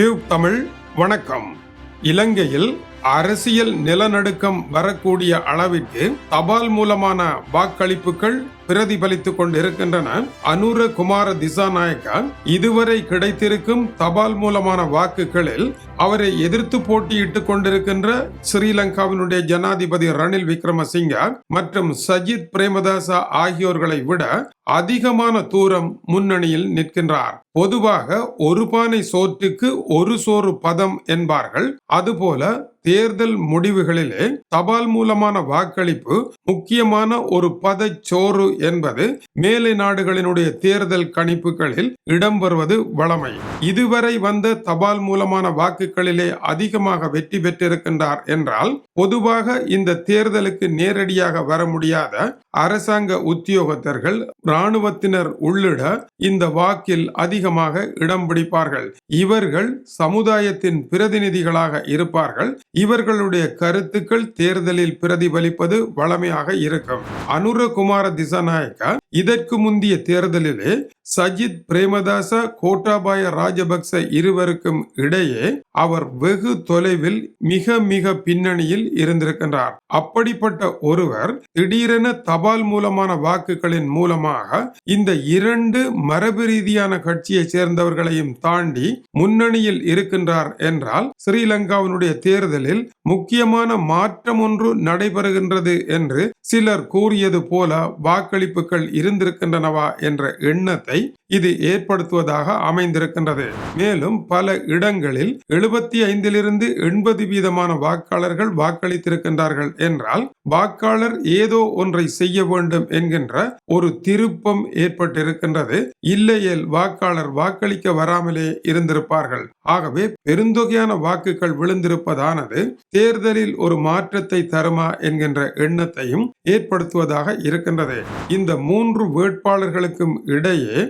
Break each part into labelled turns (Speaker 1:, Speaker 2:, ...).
Speaker 1: Tube Tamil வணக்கம். இலங்கையில் அரசியல் நிலநடுக்கம் வரக்கூடிய அளவிற்கு தபால் மூலமான வாக்களிப்புகள் பிரதிபலித்துக் கொண்டிருக்கின்றன. அனுர குமார திசாநாயக்கா இதுவரை கிடைத்திருக்கும் தபால் மூலமான வாக்குகளில் அவரை எதிர்த்து போட்டியிட்டுக் கொண்டிருக்கின்ற ஸ்ரீலங்காவினுடைய ஜனாதிபதி ரணில் விக்ரமசிங்கா மற்றும் சஜித் பிரேமதாசா ஆகியோர்களை விட அதிகமான தூரம் முன்னணியில் நிற்கின்றார். பொதுவாக ஒரு பானை சோற்றுக்கு ஒரு சோறு பதம் என்பார்கள். அதுபோல தேர்தல் முடிவுகளிலே தபால் மூலமான வாக்களிப்பு முக்கியமான ஒரு பதச்சோறு என்பது மேலை நாடுகளினுடைய தேர்தல் கணிப்புகளில் இடம்பெறுவது வழமை இதுவரை வந்த தபால் மூலமான வாக்குகளிலே அதிகமாக வெற்றி பெற்றிருக்கின்றார் என்றால் பொதுவாக இந்த தேர்தலுக்கு நேரடியாக வர முடியாத அரசாங்க உத்தியோகத்தர்கள் இராணுவத்தினர் உள்ளிட இந்த வாக்கில் அதிகமாக இடம் பிடிப்பார்கள். இவர்கள் சமுதாயத்தின் பிரதிநிதிகளாக இருப்பார்கள். இவர்களுடைய கருத்துக்கள் தேர்தலில் பிரதிபலிப்பது வளமையாக இருக்கும். அனுரகுமார திசாநாயக்கா இதற்கு முந்தைய தேர்தலிலே சஜித் பிரேமதாச கோட்டாபாய ராஜபக்ச இருவருக்கும் இடையே அவர் வெகு தொலைவில் மிக மிக பின்னணியில் இருந்திருக்கின்றார். அப்படிப்பட்ட ஒருவர் திடீரென தபால் மூலமான வாக்குகளின் மூலமாக இந்த இரண்டு மரபு ரீதியான கட்சியை சேர்ந்தவர்களையும் தாண்டி முன்னணியில் இருக்கின்றார் என்றால் ஸ்ரீலங்காவினுடைய தேர்தலில் முக்கியமான மாற்றம் ஒன்று நடைபெறுகின்றது என்று சிலர் கூறியது போல வாக்களிப்புகள் இருந்திருக்கின்றனவா என்ற எண்ணத்தை பாதிப்பை இது ஏற்படுத்துவதாக அமைந்திருக்கின்றது. மேலும் பல இடங்களில் எழுபத்தி ஐந்திலிருந்து எண்பது வீதமான வாக்காளர்கள் வாக்களித்திருக்கின்றார்கள் என்றால் வாக்காளர் ஏதோ ஒன்றை செய்ய வேண்டும் என்கின்ற ஒரு திருப்பம் ஏற்பட்டிருக்கின்றது. இல்லையேல் வாக்காளர் வாக்களிக்க வராமலே இருந்திருப்பார்கள். ஆகவே பெருந்தொகையான வாக்குகள் விழுந்திருப்பதானது தேர்தலில் ஒரு மாற்றத்தை தருமா என்கின்ற எண்ணத்தையும் ஏற்படுத்துவதாக இருக்கின்றது. இந்த மூன்று வேட்பாளர்களுக்கும் இடையே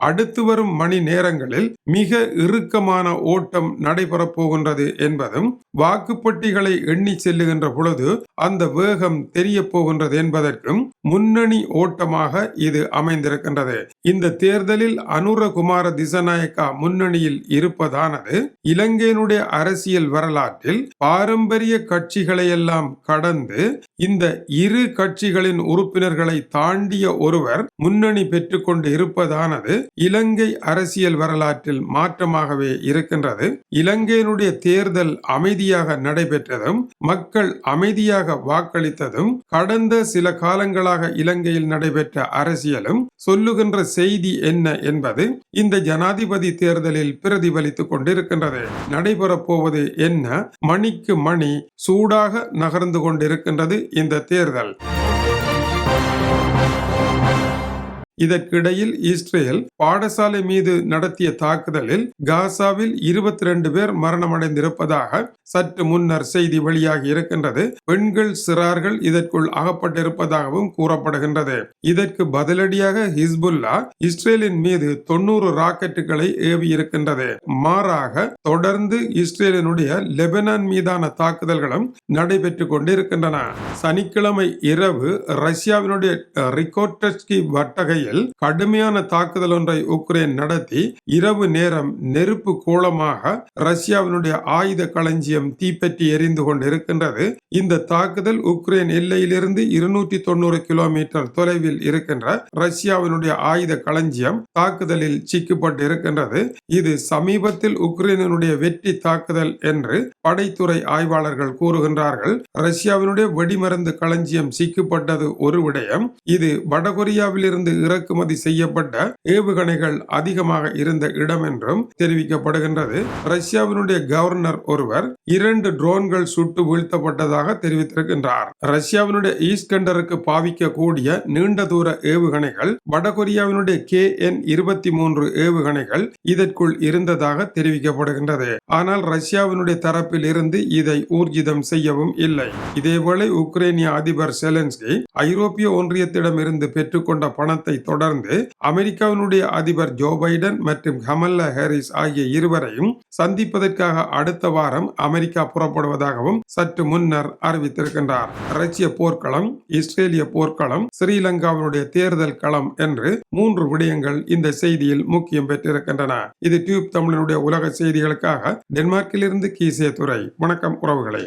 Speaker 1: அடுத்து வரும் மணி நேரங்களில் மிக இறுக்கமான ஓட்டம் நடைபெறப் போகின்றது என்பதும் வாக்குப்பட்டிகளை எண்ணி செல்லுகின்ற பொழுது அந்த வேகம் தெரிய போகின்றது என்பதற்கும் முன்னணி ஓட்டமாக இது அமைந்திருக்கின்றது. இந்த தேர்தலில் அனுரகுமார திசநாயக்கா முன்னணியில் இருப்பதானது இலங்கையினுடைய அரசியல் வரலாற்றில் பாரம்பரிய கட்சிகளை எல்லாம் கடந்து இந்த இரு கட்சிகளின் உறுப்பினர்களை தாண்டிய ஒருவர் முன்னணி பெற்றுக்கொண்டு இருப்பதானது இலங்கை அரசியல் வரலாற்றில் மாற்றமாகவே இருக்கின்றது. இலங்கையினுடைய தேர்தல் அமைதியாக நடைபெற்றதும் மக்கள் அமைதியாக வாக்களித்ததும் கடந்த சில காலங்களாக இலங்கையில் நடைபெற்ற அரசியலும் சொல்லுகின்ற செய்தி என்ன என்பது இந்த ஜனாதிபதி தேர்தலில் பிரதிபலித்துக் கொண்டிருக்கின்றது. நடைபெறப் போவது என்ன? மணிக்கு மணி சூடாக நகர்ந்து கொண்டிருக்கின்றது இந்த தேர்தல். இதற்கிடையில் இஸ்ரேல் பாடசாலை மீது நடத்திய தாக்குதலில் காசாவில் இருபத்தி ரெண்டு பேர் மரணமடைந்திருப்பதாக சற்று முன்னர் செய்தி வெளியாகி இருக்கின்றது. பெண்கள் சிறார்கள் இதற்குள் அகப்பட்டிருப்பதாகவும் கூறப்படுகின்றது. இதற்கு பதிலடியாக ஹிஸ்புல்லா இஸ்ரேலின் மீது தொண்ணூறு ராக்கெட்டுகளை ஏவி இருக்கின்றது. மாறாக தொடர்ந்து இஸ்ரேலினுடைய லெபனான் மீதான தாக்குதல்களும் நடைபெற்றுக் கொண்டிருக்கின்றன. சனிக்கிழமை இரவு ரஷ்யாவினுடைய ரிகோட்டஸ்கி வட்டகையில் கடுமையான தாக்குதல் ஒன்றை உக்ரைன் நடத்தி இரவு நேரம் நெருப்பு கோலமாக ரஷ்யாவினுடைய ஆயுத களஞ்சியம் தீப்பற்றி எரிந்து கொண்டிருக்கின்றது. இந்த தாக்குதல் உக்ரைன் எல்லையிலிருந்து இருநூற்றி தொண்ணூறு கிலோமீட்டர் தொலைவில் இருக்கின்ற ரஷ்யாவினுடைய ஆயுத களஞ்சியம் தாக்குதலில் சிக்கப்பட்டு இருக்கின்றது இது சமீபத்தில் உக்ரைனுடைய வெற்றி தாக்குதல் என்று படைத்துறை ஆய்வாளர்கள் கூறுகின்றார்கள். ரஷ்யாவினுடைய வெடிமருந்து களஞ்சியம் சிக்கப்பட்டது ஒரு விடயம். இது வடகொரியாவிலிருந்து இறக்குமதி செய்யப்பட்ட ஏவுகணைகள் அதிகமாக இருந்த இடம் என்றும் தெரிவிக்கப்படுகின்றது. ரஷ்யாவினுடைய கவர்னர் ஒருவர் இரண்டு ட்ரோன்கள் சுட்டு வீழ்த்தப்பட்டதாக தெரிவித்திருக்கின்றார். ரஷ்யாவினுடைய ஈஸ்கண்டருக்கு பாவிக்கக்கூடிய நீண்ட தூர ஏவுகணைகள் வடகொரியாவினுடைய கே என் இருபத்தி மூன்று ஏவுகணைகள் இதற்குள் இருந்ததாக தெரிவிக்கப்படுகின்றது. ஆனால் ரஷ்யாவினுடைய தரப்பில் இருந்து இதை ஊர்ஜிதம் செய்யவும் இல்லை. இதேவேளை உக்ரைனிய அதிபர் செலன்ஸ்கி ஐரோப்பிய ஒன்றியத்திடம் இருந்து பெற்றுக்கொண்ட பணத்தை தொடர்ந்து அமெரிக்காவினுடைய அதிபர் ஜோ பைடன் மற்றும் கமல்லா ஹாரிஸ் ஆகிய இருவரையும் சந்திப்பதற்காக அடுத்த வாரம் அமெரிக்கா புறப்படுவதாகவும் சற்று முன்னர் அறிவித்திருக்கின்றார். ரஷ்ய போர்க்களம் இஸ்ரேலிய போர்க்களம் ஸ்ரீலங்காவினுடைய தேர்தல் களம் என்று மூன்று விடயங்கள் இந்த செய்தியில் முக்கியம் பெற்றிருக்கின்றன. இது டியூப் தமிழனுடைய உலக செய்திகளுக்காக டென்மார்க்கிலிருந்து கீசே துறை வணக்கம் உறவுகளை.